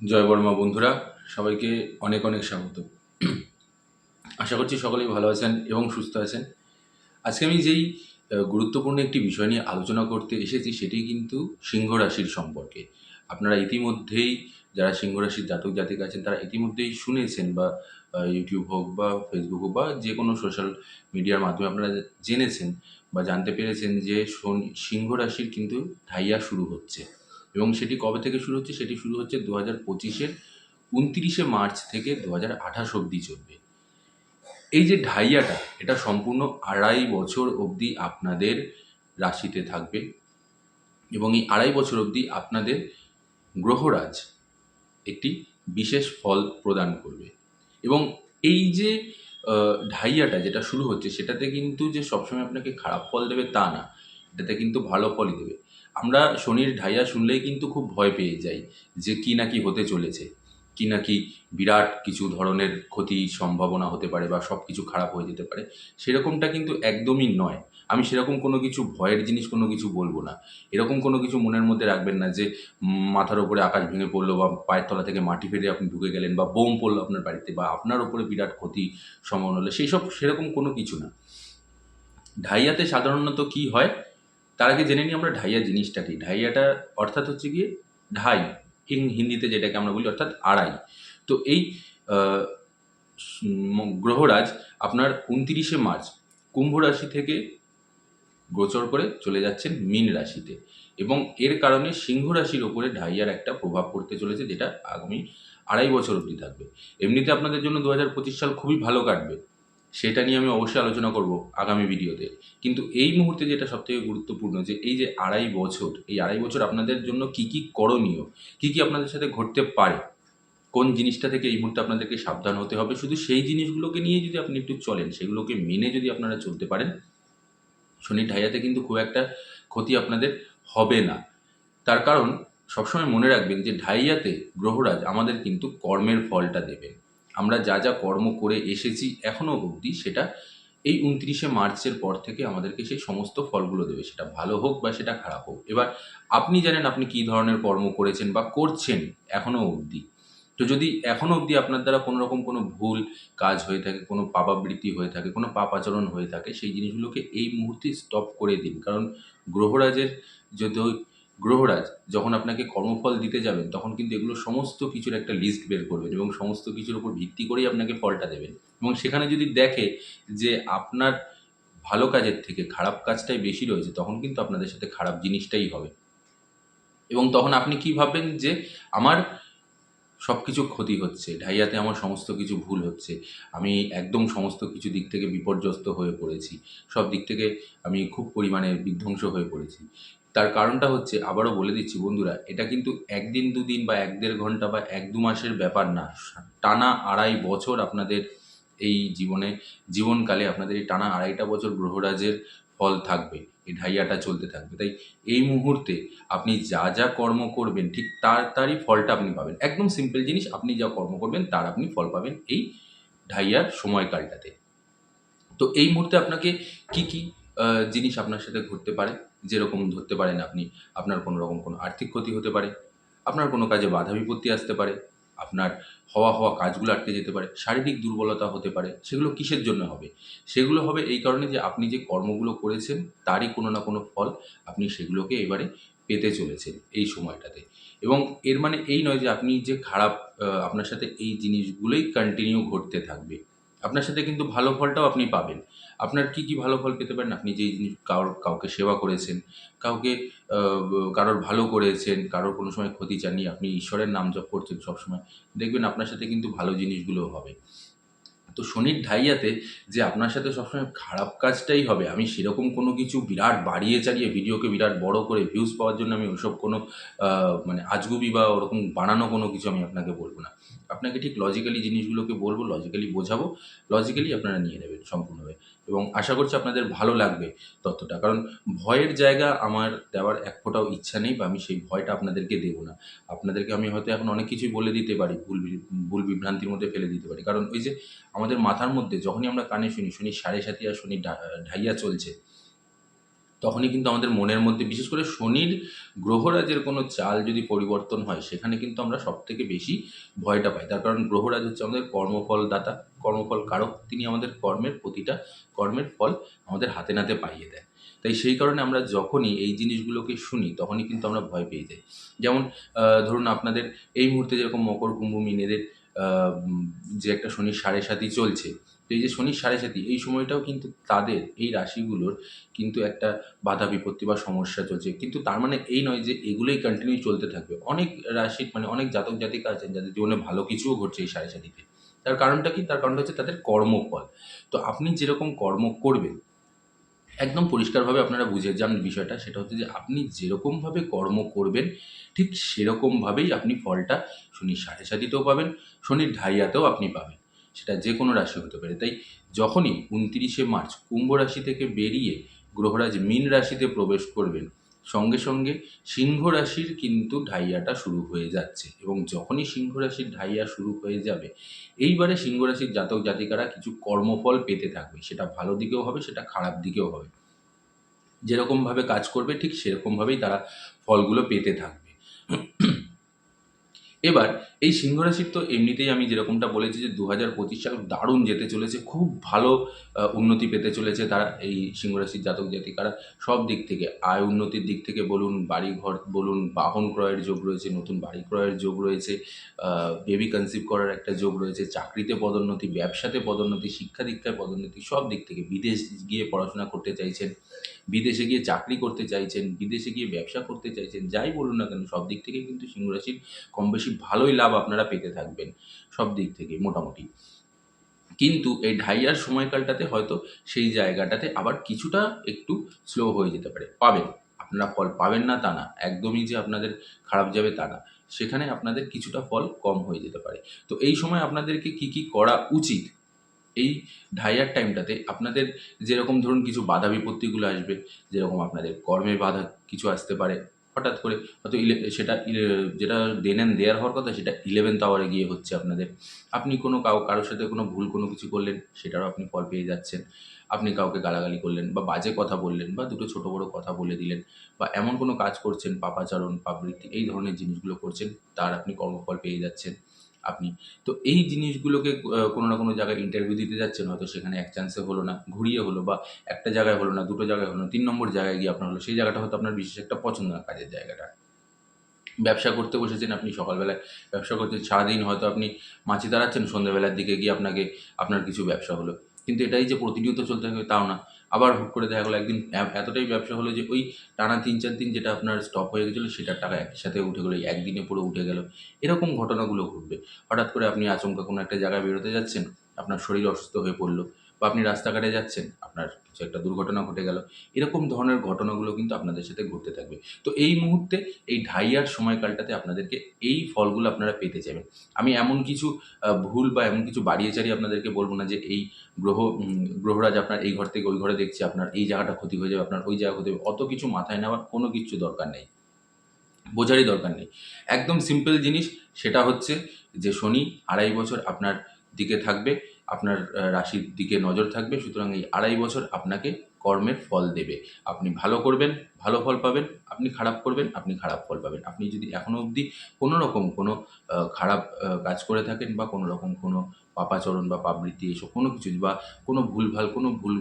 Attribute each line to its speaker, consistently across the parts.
Speaker 1: জয় বর্মা বন্ধুরা, সবাইকে অনেক অনেক স্বাগত। আশা করছি সকলেই ভালো আছেন এবং সুস্থ আছেন। আজকে আমি যেই গুরুত্বপূর্ণ একটি বিষয় নিয়ে আলোচনা করতে এসেছি সেটি কিন্তু সিংহ রাশির সম্পর্কে। আপনারা ইতিমধ্যেই যারা সিংহ রাশির জাতক জাতিক আছেন, তারা ইতিমধ্যেই শুনেছেন বা ইউটিউব হোক বা ফেসবুক হোক বা যে কোনো সোশ্যাল মিডিয়ার মাধ্যমে আপনারা জেনেছেন বা জানতে পেরেছেন যে সিংহ রাশির কিন্তু ঢাইয়া শুরু হচ্ছে। এবং সেটি কবে থেকে শুরু হচ্ছে? সেটি শুরু হচ্ছে দু হাজার পঁচিশের উনত্রিশে মার্চ থেকে দু হাজার আঠাশ অবধি চলবে। এই যে ঢাইয়াটা, এটা সম্পূর্ণ আড়াই বছর অবধি আপনাদের রাশিতে থাকবে এবং এই আড়াই বছর অবধি আপনাদের গ্রহরাজ একটি বিশেষ ফল প্রদান করবে। এবং এই যে ঢাইয়াটা যেটা শুরু হচ্ছে, সেটাতে কিন্তু যে সবসময় আপনাকে খারাপ ফল দেবে তা না, এটাতে কিন্তু ভালো ফলই দেবে। আমরা শনির ঢাইয়া শুনলেই কিন্তু খুব ভয় পেয়ে যাই যে কি না কি হতে চলেছে, কি না কি বিরাট কিছু ধরনের ক্ষতি সম্ভাবনা হতে পারে বা সব কিছু খারাপ হয়ে যেতে পারে, সেরকমটা কিন্তু একদমই নয়। আমি সেরকম কোনো কিছু ভয়ের জিনিস কোনো কিছু বলব না। এরকম কোনো কিছু মনের মধ্যে রাখবেন না যে মাথার ওপরে আকাশ ভেঙে পড়ল বা পায়ের তলা থেকে মাটি ফেটে আপনি ঢুকে গেলেন বা বোম পড়ল আপনার বাড়িতে বা আপনার ওপরে বিরাট ক্ষতি সম্ভাবনা হলো সেই সব সেরকম কোনো কিছু না। ঢাইয়াতে সাধারণত কি হয়? তার আগে জেনে নিই আমরা ঢাইয়া জিনিসটা কি? ঢাইয়াটা অর্থাৎ হচ্ছে গিয়ে ঢাই হিন্দিতে যেটাকে আমরা বলি, অর্থাৎ আড়াই। তো এই গ্রহরাজ আপনার উনতিরিশে মার্চ কুম্ভ রাশি থেকে গোচর করে চলে যাচ্ছেন মীন রাশিতে এবং এর কারণে সিংহ রাশির ওপরে ঢাইয়ার একটা প্রভাব পড়তে চলেছে যেটা আগামী আড়াই বছর অবধি থাকবে। এমনিতে আপনাদের জন্য দু হাজার পঁচিশ সাল খুবই ভালো কাটবে। সেটা নিয়ে আমি অবশ্যই আলোচনা করব আগামী ভিডিওতে। কিন্তু এই মুহূর্তে যেটা সবথেকে গুরুত্বপূর্ণ যে এই যে আড়াই বছর, এই আড়াই বছর আপনাদের জন্য কি কি করণীয়, কি কি আপনাদের সাথে ঘটতে পারে, কোন জিনিসটা থেকে এই মুহূর্তে আপনাদেরকে সাবধান হতে হবে, শুধু সেই জিনিসগুলোকে নিয়ে যদি আপনি একটু চলেন, সেগুলোকে মেনে যদি আপনারা চলতে পারেন শনির ঢাইয়াতে কিন্তু খুব একটা ক্ষতি আপনাদের হবে না। তার কারণ সবসময় মনে রাখবেন যে ঢাইয়াতে গ্রহরাজ আমাদের কিন্তু কর্মের ফলটা দেবেন। আমরা যা যা কর্ম করে এসেছি এখনও অবধি সেটা এই উনত্রিশে মার্চের পর থেকে আমাদেরকে সেই সমস্ত ফলগুলো দেবে। সেটা ভালো হোক বা সেটা খারাপ হোক। এবার আপনি জানেন আপনি কী ধরনের কর্ম করেছেন বা করছেন এখনও অবধি। তো যদি এখনও অবধি আপনার দ্বারা কোনো রকম কোনো ভুল কাজ হয়ে থাকে, কোনো পাপাবৃত্তি হয়ে থাকে, কোনো পাপাচরণ হয়ে থাকে, সেই জিনিসগুলোকে এই মুহূর্তে স্টপ করে দিন। কারণ গ্রহরাজের যদি গ্রহরাজ যখন আপনাকে কর্মফল দিতে যাবেন, তখন কিন্তু এগুলো সমস্ত কিছুর একটা লিস্ট বের করবেন এবং সমস্ত কিছুর উপর ভিত্তি করেই আপনাকে ফলটা দেবেন। এবং সেখানে যদি দেখে যে আপনার ভালো কাজের থেকে খারাপ কাজটাই বেশি রয়েছে, তখন কিন্তু আপনাদের সাথে খারাপ জিনিসটাই হবে। এবং তখন আপনি কি ভাববেন যে, আমার সব কিছু ক্ষতি হচ্ছে, ঢাইয়াতে আমার সমস্ত কিছু ভুল হচ্ছে, আমি একদম সমস্ত কিছু দিক থেকে বিপর্যস্ত হয়ে পড়েছি, সব দিক থেকে আমি খুব পরিমাণে বিধ্বংস হয়ে পড়েছি। তার কারণটা হচ্ছে, আবারও বলে দিচ্ছি বন্ধুরা, এটা কিন্তু একদিন, দুদিন বা এক দেড় ঘণ্টা বা এক দু মাসের ব্যাপার না। টানা আড়াই বছর আপনাদের এই জীবনে, জীবনকালে আপনাদের এই টানা আড়াইটা বছর গ্রহরাজের ফল থাকবে, এই ঢাইয়াটা চলতে থাকবে। তাই এই মুহূর্তে আপনি যা যা কর্ম করবেন, ঠিক তার, তারই ফলটা আপনি পাবেন। একদম সিম্পল জিনিস, আপনি যা কর্ম করবেন, তার আপনি ফল পাবেন এই ঢাইয়ার সময়কালটাতে। তো এই মুহূর্তে আপনাকে কি কি জিনিস আপনার সাথে ঘটতে পারে, যেরকম ধরতে পারেন আপনি, আপনার কোনো রকম কোনো আর্থিক ক্ষতি হতে পারে, আপনার কোনো কাজে বাধা বিপত্তি আসতে পারে, আপনার হওয়া হওয়া কাজগুলো আটকে যেতে পারে, শারীরিক দুর্বলতা হতে পারে, সেগুলো কিসের জন্য হবে? সেগুলো হবে এই কারণে যে আপনি যে কর্মগুলো করেছেন, তারই কোনো না কোনো ফল আপনি সেগুলোকে এবারে পেতে চলেছেন এই সময়টাতে। এবং এর মানে এই নয় যে আপনি যে খারাপ আপনার সাথে এই জিনিসগুলোই কন্টিনিউ ঘটতে থাকবে। আপনার সাথে কিন্তু ভালো ফলটাও আপনি পাবেন। আপনার কি কি ভালো ফল পেতে পারেন? আপনি যে জিনিস কারোর কাউকে সেবা করেছেন, কাউকে কারোর ভালো করেছেন, কারোর কোনো সময় ক্ষতি চাননি, আপনি ঈশ্বরের নাম জপ করছেন সবসময়, দেখবেন আপনার সাথে কিন্তু ভালো জিনিসগুলো হবে। তো শনির ঢাইয়াতে যে আপনার সাথে সবসময় খারাপ কাজটাই হবে, আমি সেরকম কোনো কিছু বিরাট বাড়িয়ে চালিয়ে, ভিডিওকে বিরাট বড় করে ভিউজ পাওয়ার জন্য আমি ওসব কোনো মানে আজগুবি বা ওরকম বানানো কোনো কিছু আমি আপনাকে বলব না। আপনাকে ঠিক লজিক্যালি জিনিসগুলোকে বলব লজিক্যালি বোঝাবো লজিক্যালি আপনারা নিয়ে নেবেন সম্পূর্ণভাবে। এবং আশা করছি আপনাদের ভালো লাগবে ততটা কারণ ভয়ের জায়গা আমার দেওয়ার এক ফোটাও ইচ্ছা নেই বা আমি সেই ভয়টা আপনাদেরকে দেবো না। আপনাদেরকে আমি হয়তো এখন অনেক কিছুই বলে দিতে পারি, ভুল ভুল বিভ্রান্তির মধ্যে ফেলে দিতে পারি। কারণ ওই যে আমাদের মাথার মধ্যে যখনই আমরা কানে শুনি শুনি সাড়ে সাতিয়া, শুনি ঢাইয়া চলছে তখনই কিন্তু আমাদের মনের মধ্যে, বিশেষ করে শনির গ্রহরাজের কোনো চাল যদি পরিবর্তন হয়, সেখানে কিন্তু আমরা সবথেকে বেশি ভয়টা পাই। তার কারণ গ্রহরাজ হচ্ছে আমাদের কর্মফল দাতা কর্মফল কারক। তিনি আমাদের কর্মের প্রতিটা কর্মের ফল আমাদের হাতে নাতে পাইয়ে দেয়। তাই সেই কারণে আমরা যখনই এই জিনিসগুলোকে শুনি, তখনই কিন্তু আমরা ভয় পেয়ে যাই। যেমন ধরুন আপনাদের এই মুহূর্তে যেরকম মকর কুম্ভ মিনেদের যে একটা শনির সাড়ে সাথী চলছে তো এই যে শনির সাড়ে সাথী এই সময়টাও কিন্তু তাদের, এই রাশিগুলোর কিন্তু একটা বাধা, বিপত্তি বা সমস্যা চলছে। কিন্তু তার মানে এই নয় যে এগুলোই কন্টিনিউ চলতে থাকবে। অনেক রাশির মানে অনেক জাতক জাতিকা আছেন যাদের জীবনে ভালো কিছুও ঘটছে এই সাড়ে সাথীতে তার কারণটা কি? তার কারণটা হচ্ছে তাদের কর্মফল। তো আপনি যেরকম কর্ম করবেন, একদম পরিষ্কারভাবে আপনারা বুঝে যান বিষয়টা। সেটা হচ্ছে যে আপনি যেরকমভাবে কর্ম করবেন, ঠিক সেরকমভাবেই আপনি ফলটা শনির সাড়ে সাথীতেও পাবেন, শনির ঢাইয়াতেও আপনি পাবেন। সেটা যে কোনো রাশি হতে পারে। তাই যখনই উনত্রিশে মার্চ কুম্ভ রাশি থেকে বেরিয়ে গ্রহরাজ মীন রাশিতে প্রবেশ করবেন, সঙ্গে সঙ্গে সিংহ রাশির কিন্তু ঢাইয়াটা শুরু হয়ে যাচ্ছে এবং যখনই সিংহ রাশির ঢাইয়া শুরু হয়ে যাবে, এইবারে সিংহ রাশির জাতক জাতিকারা কিছু কর্মফল পেতে থাকবে। সেটা ভালো দিকেও হবে, সেটা খারাপ দিকেও হবে। যেরকমভাবে কাজ করবে, ঠিক সেরকমভাবেই তারা ফলগুলো পেতে থাকবে। এবার এই সিংহ রাশির তো এমনিতেই আমি যেরকমটা বলেছি যে দু হাজার পঁচিশ সাল দারুণ যেতে চলেছে, খুব ভালো উন্নতি পেতে চলেছে তারা এই সিংহ রাশির জাতক জাতিকারা সব দিক থেকে। আয় উন্নতির দিক থেকে বলুন বাড়ি ঘর বলুন, বাহন ক্রয়ের যোগ রয়েছে, নতুন বাড়ি ক্রয়ের যোগ রয়েছে বেবি কনসিভ করার একটা যোগ রয়েছে, চাকরিতে পদোন্নতি, ব্যবসাতে পদোন্নতি, শিক্ষা দীক্ষায় পদোন্নতি, সব দিক থেকে বিদেশ গিয়ে পড়াশোনা করতে চাইছেন, বিদেশে গিয়ে চাকরি করতে চাইছেন, বিদেশে গিয়ে ব্যবসা করতে চাইছেন, যাই বলুন না কেন, সব দিক থেকে কিন্তু সিংহ রাশির কম বেশি ভালোই লাভ আপনারা পেতে থাকবেন, সব দিক থেকে মোটামুটি। কিন্তু এই ঢাইয়ার সময়কালটাতে হয়তো সেই জায়গাটাতে আবার কিছুটা একটু স্লো হয়ে যেতে পারে। পাবেন, আপনারা ফল পাবেন না তা না, একদমই যে আপনাদের খারাপ যাবে তা না। সেখানে আপনাদের কিছুটা ফল কম হয়ে যেতে পারে। তো এই সময় আপনাদেরকে কি কি করা উচিত? এই ঢাইয়ার টাইমটাতে আপনাদের যেরকম ধরুন কিছু বাধা বিপত্তিগুলো আসবে, যেরকম আপনাদের কর্মে বাধা কিছু আসতে পারে হঠাৎ করে, হয়তো ইলে, সেটা যেটা দেন অ্যান্ড দেয়ার হওয়ার কথা, সেটা ইলেভেন্থ আওয়ারে গিয়ে হচ্ছে আপনাদের। আপনি কোনো কাউ, কারোর সাথে কোনো ভুল কোনো কিছু করলেন, সেটারও আপনি ফল পেয়ে যাচ্ছেন। আপনি কাউকে গালাগালি করলেন বা বাজে কথা বললেন বা দুটো ছোটো বড়ো কথা বলে দিলেন বা এমন কোনো কাজ করছেন, পাপাচারণ পাবৃত্তি এই ধরনের জিনিসগুলো করছেন, তার আপনি কর্মফল পেয়ে যাচ্ছেন। আপনি। তো এই জিনিসগুলোকে কোনো না কোনো জায়গায় ইন্টারভিউ দিতে যাচ্ছেন, হয়তো সেখানে এক চান্সে হলো না, ঘুরিয়ে হলো বা একটা জায়গায় হলো না, দুটো জায়গায় হলো না, তিন নম্বর জায়গায় গিয়ে আপনার হলো, সেই জায়গাটা হয়তো আপনার বিশেষ একটা পছন্দ না কাজের জায়গাটা। ব্যবসা করতে বসেছেন আপনি সকালবেলায়, ব্যবসা করছেন, সারাদিন হয়তো আপনি মাছি দাঁড়াচ্ছেন সন্ধ্যেবেলার দিকে গিয়ে আপনাকে, আপনার কিছু ব্যবসা হলো। কিন্তু এটাই যে প্রতিনিয়ত চলতে হবে তাও না। আবার হুট করে দেখা গেলো একদিন এতটাই ব্যবসা হলো যে ওই টানা তিন চার দিন যেটা আপনার স্টপ হয়ে গেছিল সেটার টাকা একসাথে উঠে গেলো একদিনে পুরো উঠে গেল। এরকম ঘটনাগুলো ঘটবে। হঠাৎ করে আপনি আচমকা কোনো একটা জায়গায় বেরোতে যাচ্ছেন, আপনার শরীর অসুস্থ হয়ে পড়ল। বা আপনি রাস্তাঘাটে যাচ্ছেন, আপনার কিছু একটা দুর্ঘটনা ঘটে গেল, এরকম ধরনের ঘটনাগুলো কিন্তু আপনাদের সাথে ঘটতে থাকবে। তো এই মুহূর্তে এই ঢাইয়ার সময়কালটাতে আপনাদেরকে এই ফলগুলো আপনারা পেতে যাবেন আমি এমন কিছু ভুল বা এমন কিছু বাড়িয়ে চাড়িয়ে আপনাদেরকে বলব না যে এই গ্রহ গ্রহরাজ আপনার এই ঘর থেকে ওই ঘরে দেখছে, আপনার এই জায়গাটা ক্ষতি হয়ে যাবে, আপনার ওই জায়গা ক্ষতি হবে অত কিছু মাথায় নেওয়ার কোনো কিছু দরকার নেই। বোঝারই দরকার নেই। একদম সিম্পল জিনিস, সেটা হচ্ছে যে শনি আড়াই বছর আপনার দিকে থাকবে। আপনার রাশির দিকে নজর থাকবে। সুতরাং এই আড়াই বছর আপনাকে কর্মের ফল দেবে। আপনি ভালো করবেন, ভালো ফল পাবেন, আপনি খারাপ করবেন, আপনি খারাপ ফল পাবেন। আপনি যদি এখনও অবধি কোনো রকম কোনো খারাপ কাজ করে থাকেন বা কোনো রকম কোনো পাপাচরণ বা পাবৃত্তি এসব কোনো কিছু বা কোনো ভুলভাল, কোনো ভুল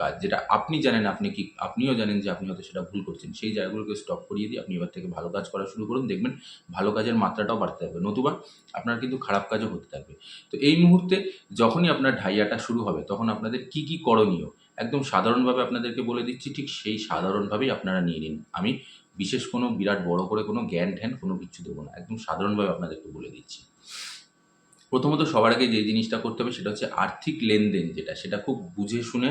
Speaker 1: কাজ যেটা আপনি জানেন, আপনি কি, আপনিও জানেন যে আপনি হয়তো সেটা ভুল করছেন, সেই জায়গাগুলোকে স্টপ করিয়ে দিয়ে আপনি এবার থেকে ভালো কাজ করা শুরু করুন। দেখবেন ভালো কাজের মাত্রাটাও বাড়তে থাকবে, নতুবা আপনার কিন্তু খারাপ কাজও হতে থাকবে। তো এই মুহূর্তে যখনই আপনার ঢাইয়াটা শুরু হবে, তখন আপনাদের কি কি করণীয়? একদম সাধারণভাবে আপনাদেরকে বলে দিচ্ছি, ঠিক সেই সাধারণভাবেই আপনারা নিয়ে নিন। আমি বিশেষ কোনো বিরাট বড় করে কোনো জ্ঞান ঠ্যান কোনো কিছু দেবো না, একদম সাধারণভাবে আপনাদেরকে বলে দিচ্ছি। প্রথমত সবার আগে যে জিনিসটা করতে হবে সেটা হচ্ছে আর্থিক লেনদেন যেটা, সেটা খুব বুঝে শুনে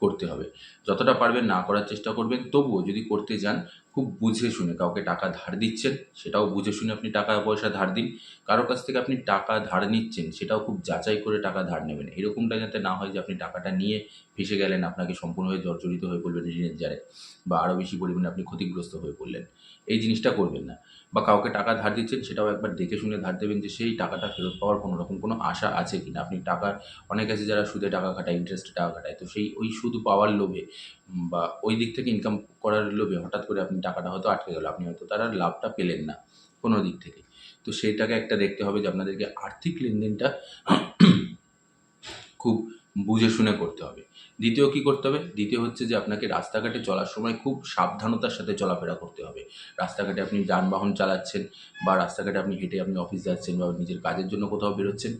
Speaker 1: করতে হবে। যতটা পারবেন না করার চেষ্টা করবেন। তবুও যদি করতে যান, খুব বুঝে শুনে কাউকে টাকা ধার দিচ্ছেন, সেটাও বুঝে শুনে আপনি টাকা পয়সা ধার দিন। কারও কাছ থেকে আপনি টাকা ধার নিচ্ছেন, সেটাও খুব যাচাই করে টাকা ধার নেবেন। এরকমটা যাতে না হয় যে আপনি টাকাটা নিয়ে ফেসে গেলেন, আপনাকে সম্পূর্ণভাবে জর্জরিত হয়ে পড়বেন ঋণের জারে বা আরও বেশি পরিমাণে আপনি ক্ষতিগ্রস্ত হয়ে পড়লেন। এই জিনিসটা করবেন না। বা কাউকে টাকা ধার দিচ্ছেন, সেটাও একবার দেখে শুনে ধার দেবেন যে সেই টাকাটা ফেরত পাওয়ার কোনো রকম কোনো আশা আছে কি না আপনি টাকা, অনেক আছে যারা সুদে টাকা খাটায় ইন্টারেস্টে টাকা খাটায়, তো সেই ওই সুদ পাওয়ার লোভে বা ওই দিক থেকে ইনকাম করার লোভে হঠাৎ করে আপনি টাকাটা হয়তো আটকে গেল, আপনি হয়তো তার লাভটা পেলেন না কোনো দিক থেকে। তো সেটাকে একটা দেখতে হবে যে আপনাদেরকে আর্থিক লেনদেনটা খুব বুঝে শুনে করতে হবে। দ্বিতীয় কি করতে হবে? দ্বিতীয় হচ্ছে যে আপনাকে রাস্তাঘাটে চলার সময় খুব সাবধানতার সাথে চলাফেরা করতে হবে। রাস্তাঘাটে আপনি যানবাহন চালাচ্ছেন বা রাস্তাঘাটে আপনি হেঁটে আপনি অফিস যাচ্ছেন বা নিজের কাজের জন্য কোথাও বেরোচ্ছেন,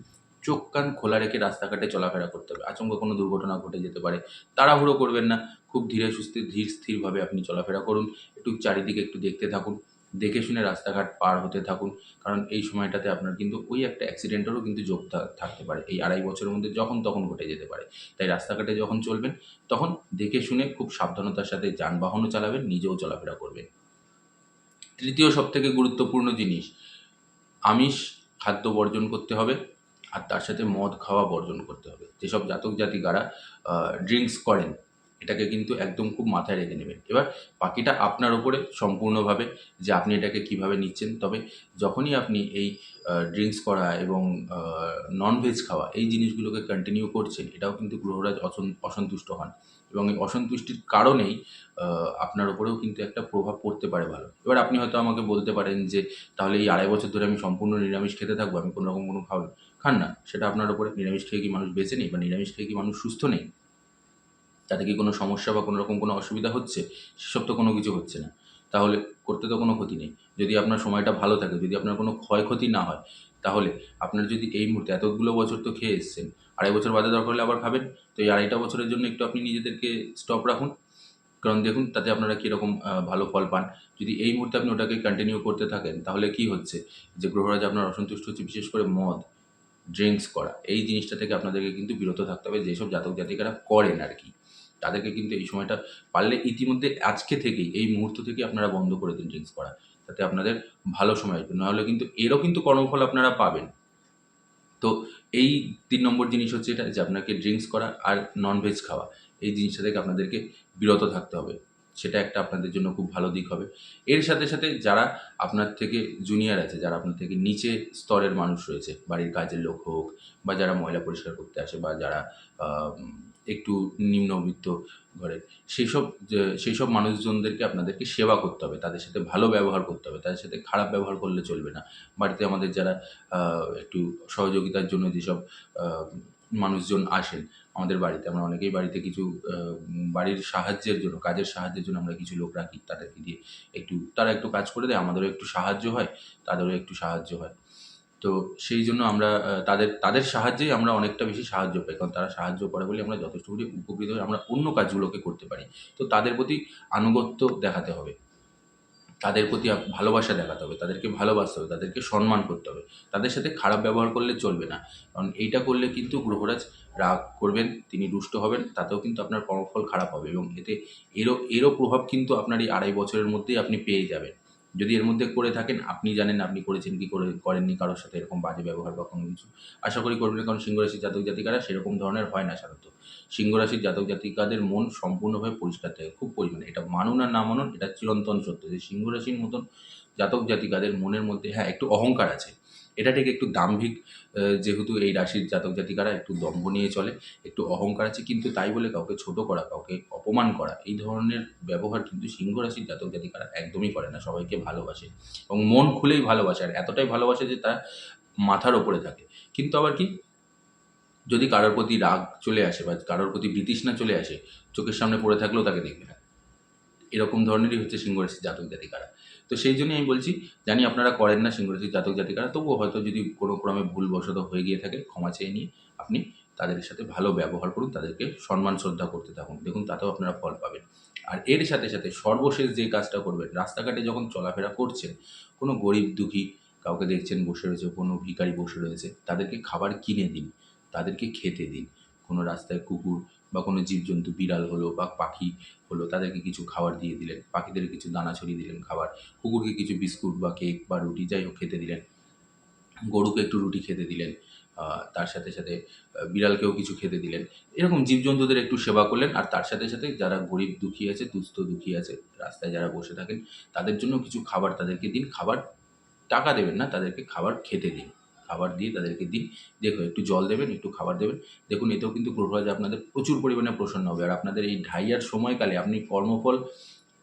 Speaker 1: চোখ কান খোলা রেখে রাস্তাঘাটে চলাফেরা করতে হবে। আচমকা কোনো দুর্ঘটনা ঘটে যেতে পারে। তাড়াহুড়ো করবেন না। খুব ধীরে সুস্থে, ধীর স্থিরভাবে আপনি চলাফেরা করুন। একটু চারিদিকে একটু দেখতে থাকুন। দেখে শুনে রাস্তাঘাট পার হতে থাকুন। কারণ এই সময়টাতে আপনার কিন্তু ওই একটা অ্যাক্সিডেন্টেরও কিন্তু যোগ থাকতে পারে। এই আড়াই বছরের মধ্যে যখন তখন ঘটে যেতে পারে। তাই রাস্তাঘাটে যখন চলবেন, তখন দেখে শুনে খুব সাবধানতার সাথে যানবাহনও চালাবেন, নিজেও চলাফেরা করবেন। তৃতীয় সবথেকে গুরুত্বপূর্ণ জিনিস, আমিষ খাদ্য বর্জন করতে হবে আর তার সাথে মদ খাওয়া বর্জন করতে হবে। যেসব জাতক জাতিকারা ড্রিঙ্কস করেন এটাকে কিন্তু একদম খুব মাথায় রেখে নেবেন। এবার বাকিটা আপনার ওপরে সম্পূর্ণভাবে যে আপনি এটাকে কীভাবে নিচ্ছেন, তবে যখনই আপনি এই ড্রিঙ্কস করা এবং ননভেজ খাওয়া এই জিনিসগুলোকে কন্টিনিউ করছেন, এটাও কিন্তু গ্রহরাজ অসন্তুষ্ট হন। এবং এই অসন্তুষ্টির কারণেই আপনার ওপরেও কিন্তু একটা প্রভাব পড়তে পারে ভালো। এবার আপনি হয়তো আমাকে বলতে পারেন যে, তাহলে এই আড়াই বছর ধরে আমি সম্পূর্ণ নিরামিষ খেতে থাকব, আমি কোনো রকম কোনো খাওয়া খান না। সেটা আপনার ওপরে নিরামিষ খেয়ে কি মানুষ বেঁচে নেই বা নিরামিষ খেয়ে কি মানুষ সুস্থ নেই? তাতে কি কোনো সমস্যা বা কোনো রকম কোনো অসুবিধা হচ্ছে? সেসব তো কোনো কিছু হচ্ছে না। তাহলে করতে তো কোনো ক্ষতি নেই। যদি আপনার সময়টা ভালো থাকে, যদি আপনার কোনো ক্ষয়ক্ষতি না হয়, তাহলে আপনার যদি এই মুহূর্তে এতগুলো বছর তো খেয়ে এসছেন, আড়াই বছর বাদে দরকার হলে আবার খাবেন। তো এই আড়াইটা বছরের জন্য একটু আপনি নিজেদেরকে স্টপ রাখুন। কারণ দেখুন, তাতে আপনারা কীরকম ভালো ফল পান। যদি এই মুহূর্তে আপনি ওটাকে কন্টিনিউ করতে থাকেন, তাহলে কি হচ্ছে? যে গ্রহরাজ আপনার অসন্তুষ্ট হচ্ছে, বিশেষ করে মদ ড্রিঙ্কস করা, এই জিনিসটা থেকে আপনাদেরকে কিন্তু বিরত থাকতে হবে। যেসব জাতক জাতিকারা করেন আর কি। তাদেরকে কিন্তু এই সময়টা পারলে ইতিমধ্যে আজকে থেকেই, এই মুহূর্ত থেকে আপনারা বন্ধ করে দিন ড্রিঙ্কস করা। তাতে আপনাদের ভালো সময় আসবে। নাহলে কিন্তু এরও কিন্তু কর্মফল আপনারা পাবেন। তো এই তিন নম্বর জিনিস হচ্ছে এটা, যে আপনাকে ড্রিঙ্কস করা আর ননভেজ খাওয়া। এই জিনিসটা থেকে আপনাদেরকে বিরত থাকতে হবে। সেটা একটা আপনাদের জন্য খুব ভালো দিক হবে। এর সাথে সাথে যারা আপনার থেকে জুনিয়র আছে, যারা আপনার থেকে নিচে স্তরের মানুষ রয়েছে, বাড়ির কাজের লোক হোক বা যারা ময়লা পরিষ্কার করতে আসে বা যারা একটু নিম্নবিত্ত ঘরের। সেই সব সেই সব মানুষজনদেরকে আপনাদেরকে সেবা করতে হবে। তাদের সাথে ভালো ব্যবহার করতে হবে। তাদের সাথে খারাপ ব্যবহার করলে চলবে না। বাড়িতে আমাদের যারা একটু সহযোগিতার জন্য যেসব মানুষজন আসেন, আমাদের বাড়িতে, আমরা অনেকেই বাড়িতে কিছু বাড়ির সাহায্যের জন্য, কাজের সাহায্যের জন্য আমরা কিছু লোক রাখি, তাদেরকে দিয়ে একটু, তারা একটু কাজ করে দেয়, আমাদেরও একটু সাহায্য হয়, তাদেরও একটু সাহায্য হয়। তো সেই জন্য আমরা তাদের তাদের সাহায্যেই আমরা অনেকটা বেশি সাহায্য পাই। কারণ তারা সাহায্য করে বলে আমরা যথেষ্ট পরিমাণে উপকৃত হই, আমরা অন্য কাজগুলোকে করতে পারি। তো তাদের প্রতি আনুগত্য দেখাতে হবে। তাদের প্রতি ভালোবাসা দেখাতে হবে। তাদেরকে ভালোবাসতে হবে। তাদেরকে সম্মান করতে হবে। তাদের সাথে খারাপ ব্যবহার করলে চলবে না। কারণ এইটা করলে কিন্তু গ্রহরাজ রাগ করবেন, তিনি রুষ্ট হবেন, তাতেও কিন্তু আপনার কর্মফল খারাপ হবে এবং এতে এরও এরও প্রভাব কিন্তু আপনার এই আড়াই বছরের মধ্যেই আপনি পেয়ে যাবেন। যদি এর মধ্যে করে থাকেন, আপনি জানেন আপনি করেছেন কি করে, করেননি কারোর সাথে এরকম বাজে ব্যবহার বা কোনো কিছু। আশা করি করবেন কারণ সিংহরাশির জাতক জাতিকারা সেরকম ধরনের হয় না সাধারণত। সিংহরাশির জাতক জাতিকাদের মন সম্পূর্ণভাবে পরিষ্কার থাকে, খুব পরিমাণে। এটা মানুন আর না মানুন, এটা চিরন্তন সত্য যে সিংহরাশির মতন জাতক জাতিকাদের মনের মধ্যে হ্যাঁ একটু অহংকার আছে। এটা ঠিক একটু দাম্ভিক যেহেতু এই রাশির জাতক জাতিকারা একটু দম্ভ নিয়ে চলে, একটু অহংকার আছে, কিন্তু তাই বলে কাউকে ছোট করা, কাউকে অপমান করা, এই ধরনের ব্যবহার কিন্তু সিংহ রাশির জাতক জাতিকারা একদমই করে না, সবাইকে ভালোবাসে। এবং মন খুলেই ভালোবাসে, আর এতটাই ভালোবাসে যে তারা মাথার ওপরে থাকে। কিন্তু আবার কি, যদি কারোর প্রতি রাগ চলে আসে বা কারোর প্রতি বিতৃষ্ণা চলে আসে, চোখের সামনে পড়ে থাকলেও তাকে দেখবে না। এরকম ধরনেরই হচ্ছে সিংহ রাশির জাতক জাতিকারা। তো সেই জন্যই আমি বলছি, জানি আপনারা করেন না সিংহরাশির জাতক জাতিকারা, তবুও হয়তো যদি কোনো ক্রমে ভুলবশত হয়ে গিয়ে থাকে, ক্ষমা চেয়ে নিয়ে আপনি তাদের সাথে ভালো ব্যবহার করুন, তাদেরকে সম্মান, শ্রদ্ধা করতে থাকুন, দেখুন তাতেও আপনারা ফল পাবেন। আর এর সাথে সাথে সর্বশেষ যে কাজটা করবেন, রাস্তাঘাটে যখন চলাফেরা করছেন, কোনো গরিব দুঃখী কাউকে দেখছেন বসে রয়েছে, কোনো ভিখারি বসে রয়েছে, তাদেরকে খাবার কিনে দিন, তাদেরকে খেতে দিন, কোনো রাস্তায় কুকুর বা কোনো জীবজন্তু, বিড়াল হলো বা পাখি হলো, তাদেরকে কিছু খাবার দিয়ে দিলেন। পাখিদের কিছু দানা ছড়িয়ে দিলেন খাবার। কুকুরকে কিছু বিস্কুট বা কেক বা রুটি, যাই হোক খেতে দিলেন। গরুকে একটু রুটি খেতে দিলেন তার সাথে সাথে বিড়ালকেও কিছু খেতে দিলেন। এরকম জীবজন্তুদের একটু সেবা করলেন আর তার সাথে সাথে যারা গরিব দুঃখী আছে, দুস্থ দুঃখী আছে, রাস্তায় যারা বসে থাকেন, তাদের জন্য কিছু খাবার তাদেরকে দিন। খাবার টাকা দেবেন না, তাদেরকে খাবার খেতে দিন। খাবার দিয়ে তাদেরকে দিন। দেখো, একটু জল দেবেন, একটু খাবার দেবেন। দেখুন, এতেও কিন্তু গ্রহরাজ আপনাদের প্রচুর পরিমাণে প্রসন্ন হবে। আর আপনাদের এই ঢাইয়ার সময়কালে আপনি কর্মফল,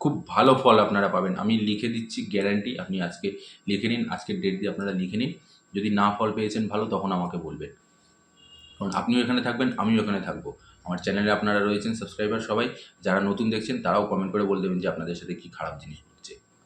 Speaker 1: খুব ভালো ফল আপনারা পাবেন। আমি লিখে দিচ্ছি গ্যারান্টি আপনি আজকে লিখে নিন, আজকের ডেট দিয়ে আপনারা লিখে নিন। যদি না ফল পেয়েছেন ভালো, তখন আমাকে বলবেন। কারণ আপনিও এখানে থাকবেন, আমিও এখানে থাকব। আমার চ্যানেলে আপনারা রয়েছেন সাবস্ক্রাইবার সবাই। যারা নতুন দেখছেন, তারাও কমেন্ট করে বলে দেবেন যে আপনাদের সাথে কী খারাপ জিনিস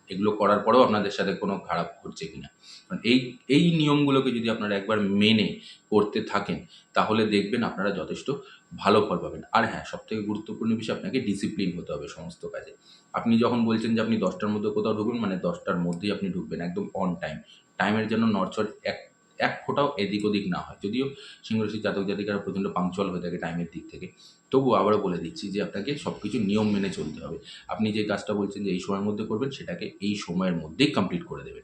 Speaker 1: এগুলো করার পরেও আপনাদের সাথে কোনো খারাপ ঘটছে কিনা। কারণ এই এই নিয়মগুলোকে যদি আপনারা একবার মেনে করতে থাকেন, তাহলে দেখবেন আপনারা যথেষ্ট ভালো ফল পাবেন। আর হ্যাঁ সবথেকে গুরুত্বপূর্ণ বিষয় আপনাকে ডিসিপ্লিন হতে হবে সমস্ত কাজে। আপনি যখন বলছেন যে আপনি দশটার মধ্যে কোথাও ঢুকবেন মানে দশটার মধ্যেই আপনি ঢুকবেন, একদম অন টাইম টাইমের জন্য নরচর এক এক ফোঁটাও এদিক ওদিক না হয়। যদিও সিংহরাশির জাতক জাতিকারা প্রচণ্ড পাংচুয়াল হয়ে থাকে টাইমের দিক থেকে। তবুও আবারও বলে দিচ্ছি যে আপনাকে সব কিছু নিয়ম মেনে চলতে হবে। আপনি যে কাজটা বলছেন যে এই সময়ের মধ্যে করবেন, সেটাকে এই সময়ের মধ্যেই কমপ্লিট করে দেবেন।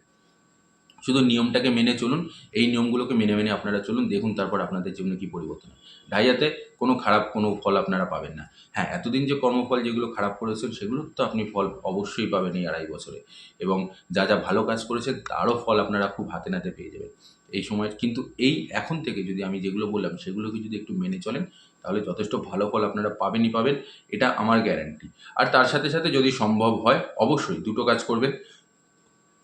Speaker 1: শুধু নিয়মটাকে মেনে চলুন, এই নিয়মগুলোকে মেনে মেনে আপনারা চলুন, দেখুন তারপর আপনাদের জীবনে কী পরিবর্তন হয়। ডাইয়াতে কোনো খারাপ কোনো ফল আপনারা পাবেন না। হ্যাঁ এতদিন যে কর্মফল যেগুলো খারাপ করেছেন, সেগুলো তো আপনি ফল অবশ্যই পাবেন এই আড়াই বছরে। এবং যা যা ভালো কাজ করেছেন, তারও ফল আপনারা খুব হাতে নাতে পেয়ে যাবেন। এই সময়, কিন্তু এই এখন থেকে যদি আমি যেগুলো বললাম, সেগুলোকে যদি একটু মেনে চলেন, তাহলে যথেষ্ট ভালো ফল আপনারা পাবেনই পাবেন, এটা আমার গ্যারান্টি আর তার সাথে সাথে যদি সম্ভব হয়, অবশ্যই দুটো কাজ করবেন।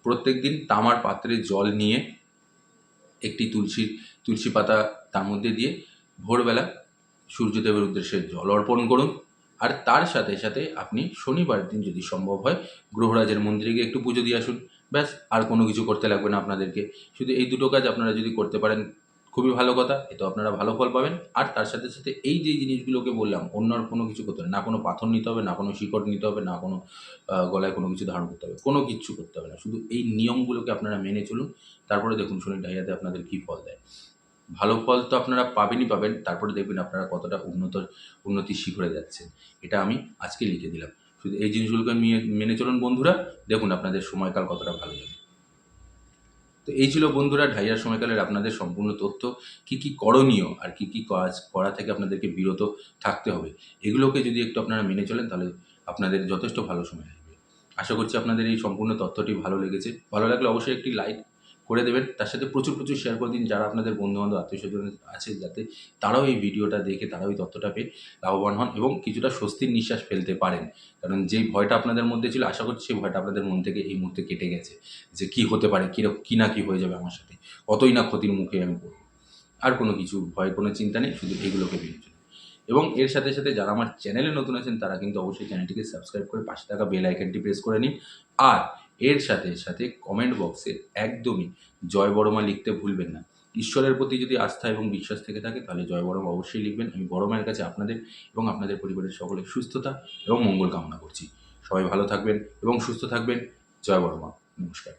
Speaker 1: প্রত্যেক দিন তামার পাত্রে জল নিয়ে একটি তুলসী তুলসী পাতা তার মধ্যে দিয়ে ভোরবেলা সূর্যদেবের উদ্দেশ্যে জল অর্পণ করুন। আর তার সাথে সাথে আপনি শনিবার দিন যদি সম্ভব হয়, গ্রহরাজের মন্দিরে গিয়ে একটু পুজো দিয়ে আসুন। ব্যাস, আর কোনো কিছু করতে লাগবে না আপনাদেরকে। শুধু এই দুটো কাজ আপনারা যদি করতে পারেন, খুবই ভালো কথা। এতে আপনারা ভালো ফল পাবেন। আর তার সাথে সাথে এই যে জিনিসগুলোকে বললাম, অন্য আর কোনো কিছু করতে হবে না। কোনো পাথর নিতে হবে, না কোনো শিকড় নিতে হবে, না কোনো গলায় কোনো কিছু ধারণ করতে হবে। কোনো কিচ্ছু করতে হবে না। শুধু এই নিয়মগুলোকে আপনারা মেনে চলুন। তারপরে দেখুন, শনি ডাইয়াতে আপনাদের কী ফল দেয়। ভালো ফল তো আপনারা পাবেনই পাবেন। তারপরে দেখবেন আপনারা কতটা উন্নত উন্নতির শিখরে যাচ্ছেন। এটা আমি আজকে লিখে দিলাম। শুধু এই জিনিসগুলোকে মেনে মেনে চলুন বন্ধুরা। দেখুন আপনাদের সময়কাল কতটা ভালো যাবে। তো এই ছিল বন্ধুরা ঢাইয়ার সময়কালের আপনাদের সম্পূর্ণ তথ্য। কি কি করণীয় আর কি কি কাজ করা থেকে আপনাদেরকে বিরত থাকতে হবে, এগুলোকে যদি একটু আপনারা মেনে চলেন তাহলে আপনাদের যথেষ্ট ভালো সময় আসবে। আশা করছি আপনাদের এই সম্পূর্ণ তথ্যটি ভালো লেগেছে। ভালো লাগলে অবশ্যই একটি লাইক করে দেবেন। তার সাথে প্রচুর প্রচুর শেয়ার করে দিন। যারা আপনাদের বন্ধুবান্ধব আত্মীয় স্বজন আছে, যাতে তারাও এই ভিডিওটা দেখে, তারাও এই তথ্যটা পেয়ে লাভবান হন এবং কিছুটা স্বস্তির নিঃশ্বাস ফেলতে পারেন। কারণ যেই ভয়টা আপনাদের মধ্যে ছিল, আশা করছি সেই ভয়টা আপনাদের মন থেকে এই মুহূর্তে কেটে গেছে যে কি হতে পারে, কী কী না কী হয়ে যাবে আমার সাথে। কতই না ক্ষতির মুখে আমি পড়ব। আর কোনো কিছু ভয়, কোনো চিন্তা নেই, শুধু এগুলোকে চলুন এবং এর সাথে সাথে যারা আমার চ্যানেলে নতুন আছেন, তারা কিন্তু অবশ্যই চ্যানেলটিকে সাবস্ক্রাইব করে পাশে থাকা বেল আইকনটি প্রেস করে নিন। আর এর সাথে সাথে কমেন্ট বক্সে একদমই জয় বড়মা লিখতে ভুলবেন না। ঈশ্বরের প্রতি যদি আস্থা এবং বিশ্বাস থেকে থাকে, তাহলে জয় বড়মা অবশ্যই লিখবেন। আমি বড় মায়ের কাছে আপনাদের এবং আপনাদের পরিবারের সকলের সুস্থতা এবং মঙ্গল কামনা করছি। সবাই ভালো থাকবেন এবং সুস্থ থাকবেন। জয় বড়মা। নমস্কার।